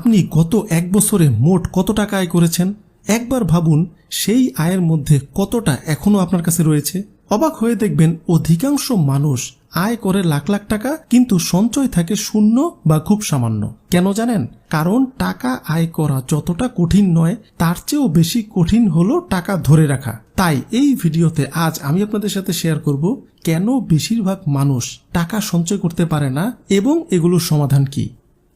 আপনি গত এক বছরে মোট কত টাকা আয় করেছেন? একবার ভাবুন, সেই আয়ের মধ্যে কতটা এখনও আপনার কাছে রয়েছে? অবাক হয়ে দেখবেন, অধিকাংশ মানুষ আয় করে লাখ লাখ টাকা, কিন্তু সঞ্চয় থাকে শূন্য বা খুব সামান্য। কেন জানেন? কারণ টাকা আয় করা যতটা কঠিন নয়, তার চেয়েও বেশি কঠিন হলো টাকা ধরে রাখা। তাই এই ভিডিওতে আজ আমি আপনাদের সাথে শেয়ার করব, কেন বেশিরভাগ মানুষ টাকা সঞ্চয় করতে পারে না এবং এগুলোর সমাধান কি?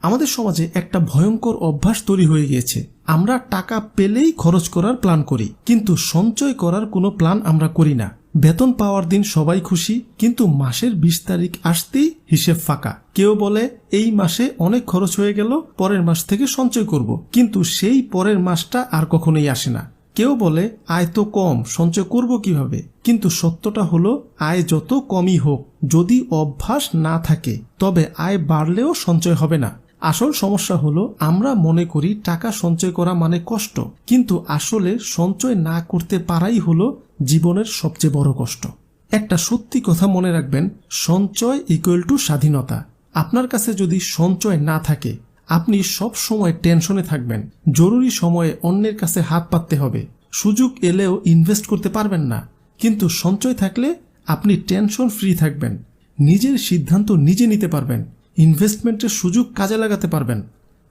আমাদের সমাজে একটা ভয়ঙ্কর অভ্যাস তৈরি হয়ে গিয়েছে। আমরা টাকা পেলেই খরচ করার প্ল্যান করি, কিন্তু সঞ্চয় করার কোনো প্ল্যান আমরা করি না। বেতন পাওয়ার দিন সবাই খুশি, কিন্তু মাসের বিশ তারিখ আসতেই হিসেব ফাঁকা। কেউ বলে, এই মাসে অনেক খরচ হয়ে গেল, পরের মাস থেকে সঞ্চয় করব। কিন্তু সেই পরের মাসটা আর কখনোই আসে না। কেউ বলে, আয় তো কম, সঞ্চয় করব কীভাবে? কিন্তু সত্যটা হলো, আয় যত কমই হোক, যদি অভ্যাস না থাকে, তবে আয় বাড়লেও সঞ্চয় হবে না। আসল সমস্যা হলো, আমরা মনে করি টাকা সঞ্চয় করা মানে কষ্ট, কিন্তু আসলে সঞ্চয় না করতে পারাই হলো জীবনের সবচেয়ে বড় কষ্ট। একটা সত্যি কথা মনে রাখবেন, সঞ্চয় ইকুয়াল টু স্বাধীনতা। আপনার কাছে যদি সঞ্চয় না থাকে, আপনি সব সময় টেনশনে থাকবেন, জরুরি সময়ে অন্যের কাছে হাত পাততে হবে। সুযোগ এলেও ইনভেস্ট করতে পারবেন না, কিন্তু সঞ্চয় থাকলে আপনি টেনশন ফ্রি থাকবেন, নিজের সিদ্ধান্ত নিজে নিতে পারবেন। ইনভেস্টমেন্টের সুযোগ কাজে লাগাতে পারবেন।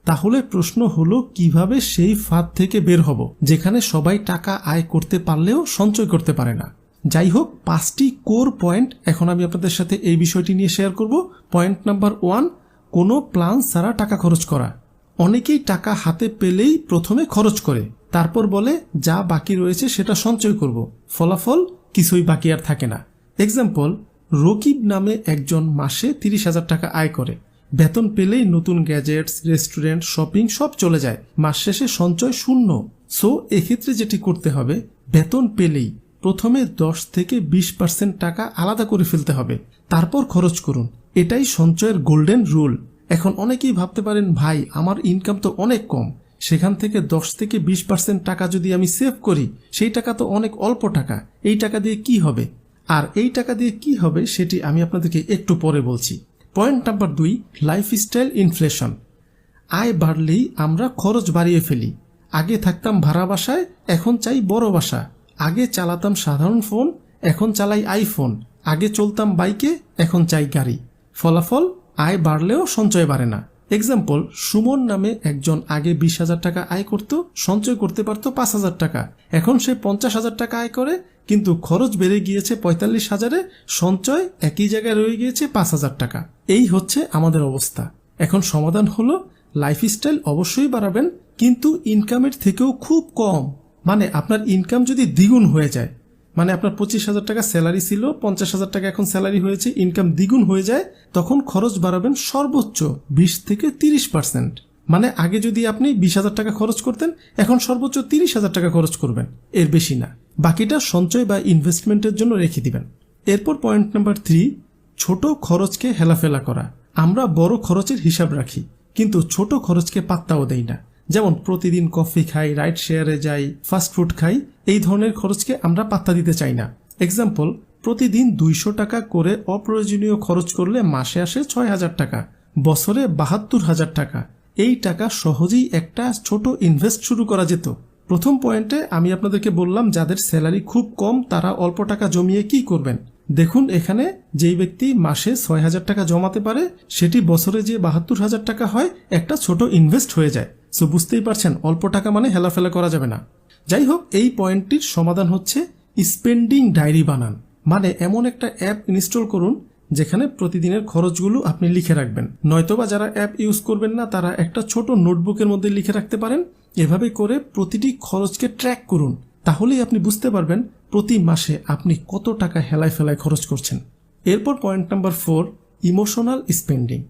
তাহলে প্রশ্ন হলো, কীভাবে সেই ফাঁদ থেকে বের হব, যেখানে সবাই টাকা আয় করতে পারলেও সঞ্চয় করতে পারে না। যাই হোক, পাঁচটি কোর পয়েন্ট এখন আমি আপনাদের সাথে এই বিষয়টি নিয়ে শেয়ার করব। পয়েন্ট নাম্বার ওয়ান, কোনো প্ল্যান ছাড়া টাকা খরচ করা। অনেকেই টাকা হাতে পেলেই প্রথমে খরচ করে, তারপর বলে, যা বাকি রয়েছে সেটা সঞ্চয় করব। ফলাফল কিছুই বাকি আর থাকে না। এক্সাম্পল রকিব নামে একজন মাসে তিরিশ হাজার টাকা আয় করে। বেতন পেলেই নতুন গ্যাজেটস, রেস্টুরেন্ট, শপিং সব চলে যায়। মাস শেষে সঞ্চয় শূন্য। সো, এক্ষেত্রে যেটি করতে হবে, বেতন পেলেই প্রথমে দশ থেকে বিশ পার্সেন্ট টাকা আলাদা করে ফেলতে হবে। তারপর খরচ করুন। এটাই সঞ্চয়ের গোল্ডেন রুল। এখন অনেকেই ভাবতে পারেন, ভাই, আমার ইনকাম তো অনেক কম। সেখান থেকে দশ থেকে বিশ পার্সেন্ট টাকা যদি আমি সেভ করি, সেই টাকা তো অনেক অল্প টাকা। এই টাকা দিয়ে কি হবে? আর এই টাকা দিয়ে কি হবে সেটি আমি আপনাদেরকে একটু পরে বলছি। পয়েন্ট নাম্বার দুই লাইফস্টাইল ইনফ্লেশন আয় বাড়লেই আমরা খরচ বাড়িয়ে ফেলি। আগে থাকতাম ভাড়া বাসায়, এখন চাই বড় বাসা। আগে চালাতাম সাধারণ ফোন, এখন চালাই আইফোন আগে চলতাম বাইকে, এখন চাই গাড়ি। ফলাফল, আয় বাড়লেও সঞ্চয় বাড়ে না। এক্সাম্পল সুমন নামে একজন আগে বিশ হাজার টাকা আয় করত, সঞ্চয় করতে পারত পাঁচ হাজার টাকা। এখন সে পঞ্চাশ হাজার টাকা আয় করে কিন্তু খরচ বেড়ে গিয়েছে পঁয়তাল্লিশ হাজারে, সঞ্চয় একই জায়গায় রয়ে গিয়েছে পাঁচ হাজার টাকা। এই হচ্ছে আমাদের অবস্থা। এখন সমাধান হলো লাইফস্টাইল অবশ্যই বাড়াবেন, কিন্তু ইনকামের থেকেও খুব কম। মানে আপনার ইনকাম যদি দ্বিগুণ হয়ে যায় মানে আপনার পঁচিশ হাজার টাকা স্যালারি ছিল, পঞ্চাশ হাজার টাকা এখন স্যালারি হয়েছে ইনকাম দ্বিগুণ হয়ে যায়, তখন খরচ বাড়াবেন সর্বোচ্চ বিশ থেকে তিরিশ পার্সেন্ট মানে আগে যদি আপনি বিশ হাজার টাকা খরচ করতেন, এখন সর্বোচ্চ তিরিশ হাজার টাকা খরচ করবেন। এর বেশি না। বাকিটা সঞ্চয় বা ইনভেস্টমেন্টের জন্য রেখে দিবেন। এরপর পয়েন্ট নাম্বার থ্রি ছোট খরচকে হেলাফেলা করা। আমরা বড় খরচের হিসাব রাখি, কিন্তু ছোট খরচকে পাত্তাও দেই না। যেমন প্রতিদিন কফি খাই রাইড শেয়ারে যাই ফাস্ট ফুড খাই, এই ধরনের খরচকে আমরা পাত্তা দিতে চাই না। এক্সাম্পল প্রতিদিন দুইশো টাকা করে অপ্রয়োজনীয় খরচ করলে মাসে আসে ছয় হাজার টাকা, বছরে বাহাত্তর হাজার টাকা। এই টাকা সহজেই একটা ছোট ইনভেস্ট শুরু করা যেত। প্রথম পয়েন্টে আমি আপনাদেরকে বললাম, যাদের স্যালারি খুব কম, তারা অল্প টাকা জমিয়ে কি করবেন? দেখুন এখানে যেই ব্যক্তি মাসে ছয় হাজার টাকা জমাতে পারে, সেটি বছরে যে বাহাত্তর হাজার টাকা হয়, একটা ছোট ইনভেস্ট হয়ে যায়। সো বুঝতেই পারছেন, অল্প টাকা মানে হেলাফেলা করা যাবে না। যাই হোক, এই পয়েন্টটির সমাধান হচ্ছে স্পেন্ডিং ডায়েরি বানান। মানে এমন একটা অ্যাপ ইনস্টল করুন যেখানে প্রতিদিনের খরচগুলো আপনি লিখে রাখবেন। নয়তোবা যারা অ্যাপ ইউজ করবেন না, তারা একটা ছোট নোটবুকের মধ্যে লিখে রাখতে পারেন। এভাবে করে প্রতিটি খরচকে ট্র্যাক করুন। তাহলেই আপনি বুঝতে পারবেন প্রতি মাসে আপনি কত টাকা হেলায় ফেলায় খরচ করছেন। এরপর point number four, emotional spending.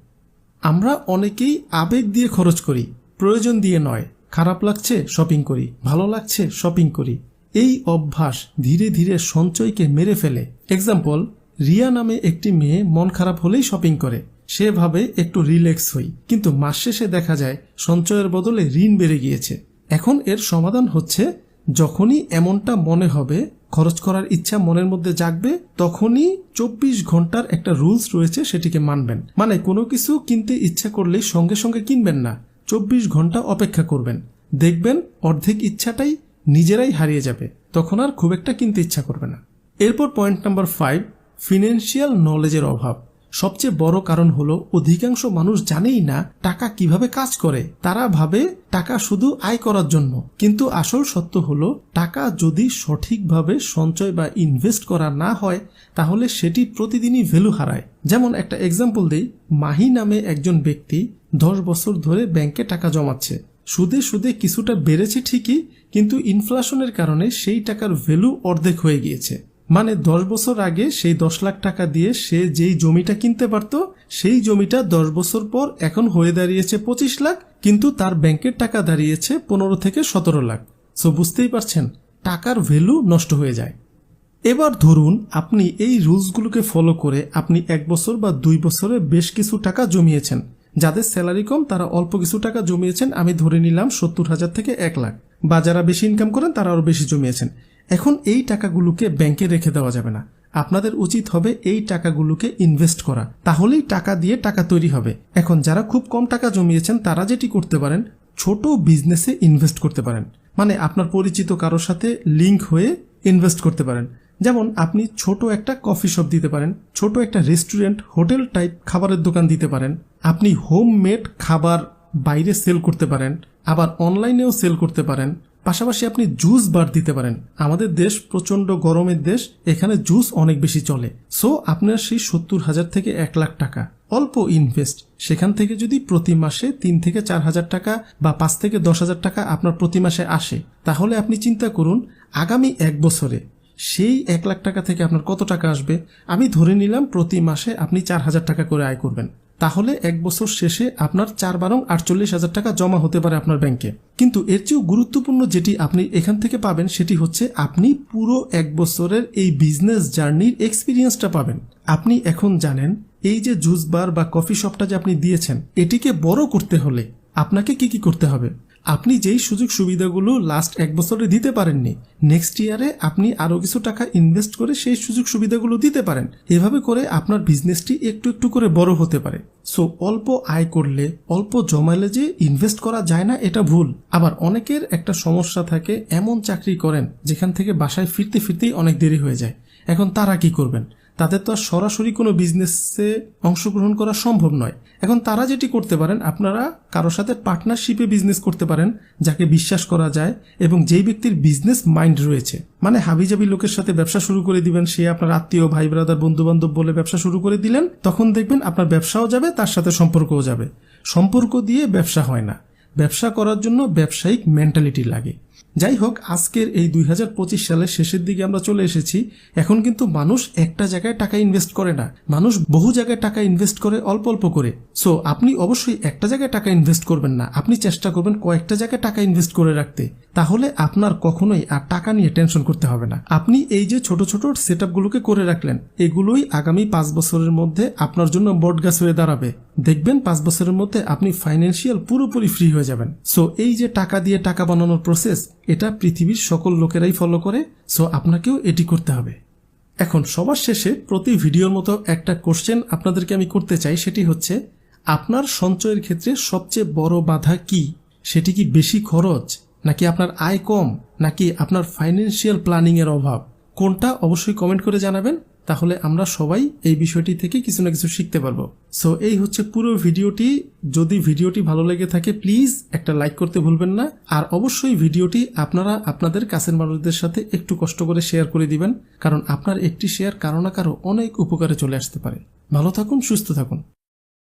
আমরা অনেকেই আবেগ দিয়ে খরচ করি, প্রয়োজন দিয়ে নয়। খারাপ লাগছে, শপিং করি। ভালো লাগছে, শপিং করি। এই অভ্যাস ধীরে ধীরে সঞ্চয়কে মেরে ফেলে। এক্সাম্পল রিয়া নামে একটি মেয়ে মন খারাপ হলেই শপিং করে। সে ভাবে একটু রিল্যাক্স হই। কিন্তু মাস শেষে দেখা যায়, সঞ্চয়ের বদলে ঋণ বেড়ে গিয়েছে। এখন এর সমাধান হচ্ছে, যখনই এমনটা মনে হবে, খরচ করার ইচ্ছা মনের মধ্যে জাগবে, তখনই চব্বিশ ঘণ্টার একটা রুলস রয়েছে সেটিকে মানবেন। মানে কোনো কিছু কিনতে ইচ্ছা করলেই সঙ্গে সঙ্গে কিনবেন না। চব্বিশ ঘণ্টা অপেক্ষা করবেন। দেখবেন অর্ধেক ইচ্ছাটাই নিজেরাই হারিয়ে যাবে। তখন আর খুব একটা কিনতে ইচ্ছা করবে না। এরপর পয়েন্ট নাম্বার ফাইভ ফিনান্সিয়াল নলেজের অভাব। সবচেয়ে বড় কারণ হলো, অধিকাংশ মানুষ জানেই না টাকা কীভাবে কাজ করে। তারা ভাবে টাকা শুধু আয় করার জন্য। কিন্তু আসল সত্য হলো, টাকা যদি সঠিকভাবে সঞ্চয় বা ইনভেস্ট করা না হয়, তাহলে সেটি প্রতিদিনই ভ্যালু হারায়। যেমন একটা এক্সাম্পল দেই, মাহি নামে একজন ব্যক্তি দশ বছর ধরে ব্যাংকে টাকা জমাচ্ছে। সুদে সুদে কিছুটা বেড়েছে ঠিকই, কিন্তু ইনফ্লেশনের কারণে সেই টাকার ভ্যালু অর্ধেক হয়ে গিয়েছে। মানে দশ বছর আগে সেই দশ লাখ টাকা দিয়ে সে যেই জমিটা কিনতে পারত, সেই জমিটা দশ বছর পর এখন হয়ে দাঁড়িয়েছে পঁচিশ লাখ, কিন্তু তার ব্যাংকের টাকা দাঁড়িয়েছে পনেরো থেকে সতেরো লাখ। সো বুঝতেই পারছেন, টাকার ভ্যালু নষ্ট হয়ে যায়। এবার ধরুন আপনি এই রুলসগুলোকে ফলো করে আপনি এক বছর বা দুই বছরে বেশ কিছু টাকা জমিয়েছেন। যাদের স্যালারি কম, তারা অল্প কিছু টাকা জমিয়েছেন, আমি ধরে নিলাম সত্তর হাজার থেকে এক লাখ। বা যারা বেশি ইনকাম করেন, তারা আরও বেশি জমিয়েছেন। এখন এই টাকাগুলোকে ব্যাংকে রেখে দেওয়া যাবে না। আপনাদের উচিত হবে এই টাকাগুলোকে ইনভেস্ট করা। তাহলেই টাকা দিয়ে টাকা তৈরি হবে। এখন যারা খুব কম টাকা জমিয়েছেন, তারা যেটি করতে পারেন, ছোট বিজনেসে ইনভেস্ট করতে পারেন। মানে আপনার পরিচিত কারোর সাথে লিংক হয়ে ইনভেস্ট করতে পারেন। যেমন আপনি ছোট একটা কফি শপ দিতে পারেন, ছোট একটা রেস্টুরেন্ট, হোটেল টাইপ খাবারের দোকান দিতে পারেন। আপনি হোম মেড খাবার বাইরে সেল করতে পারেন, আবার অনলাইনেও সেল করতে পারেন। পাশাপাশি আপনি জুস বার দিতে পারেন। আমাদের দেশ প্রচণ্ড গরমের দেশ, এখানে জুস অনেক বেশি চলে। সো, আপনার সেই সত্তর হাজার থেকে এক লাখ টাকা। অল্প ইনভেস্ট। সেখান থেকে যদি প্রতি মাসে তিন থেকে চার হাজার টাকা বা পাঁচ থেকে দশ হাজার টাকা আপনার প্রতি মাসে আসে, তাহলে আপনি চিন্তা করুন, আগামী এক বছরে সেই এক লাখ টাকা থেকে আপনার কত টাকা আসবে? আমি ধরে নিলাম প্রতি মাসে আপনি চার হাজার টাকা করে আয় করবেন। তাহলে এক বছর শেষে আপনার চার বারং আটচল্লিশ হাজার টাকা জমা হতে পারে আপনার ব্যাংকে। কিন্তু এর চেয়েও গুরুত্বপূর্ণ যেটি আপনি এখান থেকে পাবেন সেটি হচ্ছে আপনি পুরো এক বছরের এই বিজনেস জার্নির এক্সপিরিয়েন্সটা পাবেন। আপনি এখন জানেন, এই যে জুস বার বা কফি শপটা যে আপনি দিয়েছেন, এটিকে বড় করতে হলে আপনাকে কি কি করতে হবে? আপনি যেই সুযোগ সুবিধাগুলো লাস্ট এক বছরে দিতে পারেননি নেক্সট ইয়ারে আপনি আরও কিছু টাকা ইনভেস্ট করে সেই সুযোগ সুবিধাগুলো দিতে পারেন। এভাবে করে আপনার বিজনেসটি একটু একটু করে বড় হতে পারে। সো অল্প আয় করলে, অল্প জমালে যে ইনভেস্ট করা যায় না, এটা ভুল। আবার অনেকের একটা সমস্যা থাকে, এমন চাকরি করেন, যেখান থেকে বাসায় ফিরতে ফিরতেই অনেক দেরি হয়ে যায়। এখন তারা কি করবেন? তাদের তো আর সরাসরি কোনো বিজনেসে অংশগ্রহণ করা সম্ভব নয়। এখন তারা যেটি করতে পারেন, আপনারা কারোর সাথে পার্টনারশিপে বিজনেস করতে পারেন, যাকে বিশ্বাস করা যায় এবং যেই ব্যক্তির বিজনেস মাইন্ড রয়েছে। মানে হাবিজাবি লোকের সাথে ব্যবসা শুরু করে দিবেন, সে আপনার আত্মীয়, ভাই ব্রাদার বন্ধু বান্ধব বলে ব্যবসা শুরু করে দিলেন, তখন দেখবেন আপনার ব্যবসাও যাবে, তার সাথে সম্পর্কও যাবে। সম্পর্ক দিয়ে ব্যবসা হয় না। ব্যবসা করার জন্য ব্যবসায়িক মেন্টালিটি লাগে। যাই হোক আজকের এই দুই হাজার পঁচিশ সালের শেষের দিকে আমরা চলে এসেছি। এখন কিন্তু মানুষ একটা জায়গায় টাকা ইনভেস্ট করে না। মানুষ বহু জায়গায় টাকা ইনভেস্ট করে অল্প অল্প করে। সো আপনি অবশ্যই একটা জায়গায় টাকা ইনভেস্ট করবেন না। আপনি চেষ্টা করবেন কয়েকটা জায়গায় টাকা ইনভেস্ট করে রাখতে। তাহলে আপনার কখনোই আর টাকা নিয়ে টেনশন করতে হবে না। আপনি এই যে ছোট ছোট সেট গুলোকে করে রাখলেন, এগুলোই আগামী পাঁচ বছরের মধ্যে আপনার জন্য বট গাছ হয়ে দাঁড়াবে। দেখবেন পাঁচ বছরের মধ্যে আপনি ফাইন্যান্সিয়াল পুরোপুরি ফ্রি হয়ে যাবেন। সো এই যে টাকা দিয়ে টাকা বানানোর প্রসেস এটা পৃথিবীর সকল লোকেরাই ফলো করে সো আপনাকেও এটি করতে হবে। এখন সবার শেষে প্রতি ভিডিওর মতো একটা কোশ্চেন আপনাদেরকে আমি করতে চাই, সেটি হচ্ছে, আপনার সঞ্চয়ের ক্ষেত্রে সবচেয়ে বড় বাধা কি? সেটি কি বেশি খরচ? নাকি আপনার আয় কম? নাকি আপনার ফাইন্যান্সিয়াল প্ল্যানিং এর অভাব? কোনটা অবশ্যই কমেন্ট করে জানাবেন। তাহলে আমরা সবাই এই বিষয়টি থেকে কিছু না কিছু শিখতে পারব। সো এই হচ্ছে পুরো ভিডিওটি। যদি ভিডিওটি ভালো লেগে থাকে প্লিজ একটা লাইক করতে ভুলবেন না। আর অবশ্যই ভিডিওটি আপনারা আপনাদের কাছের মানুষদের সাথে একটু কষ্ট করে শেয়ার করে দিবেন, কারণ আপনার একটি শেয়ার কারও না কারও অনেক উপকারে চলে আসতে পারে। ভালো থাকুন, সুস্থ থাকুন।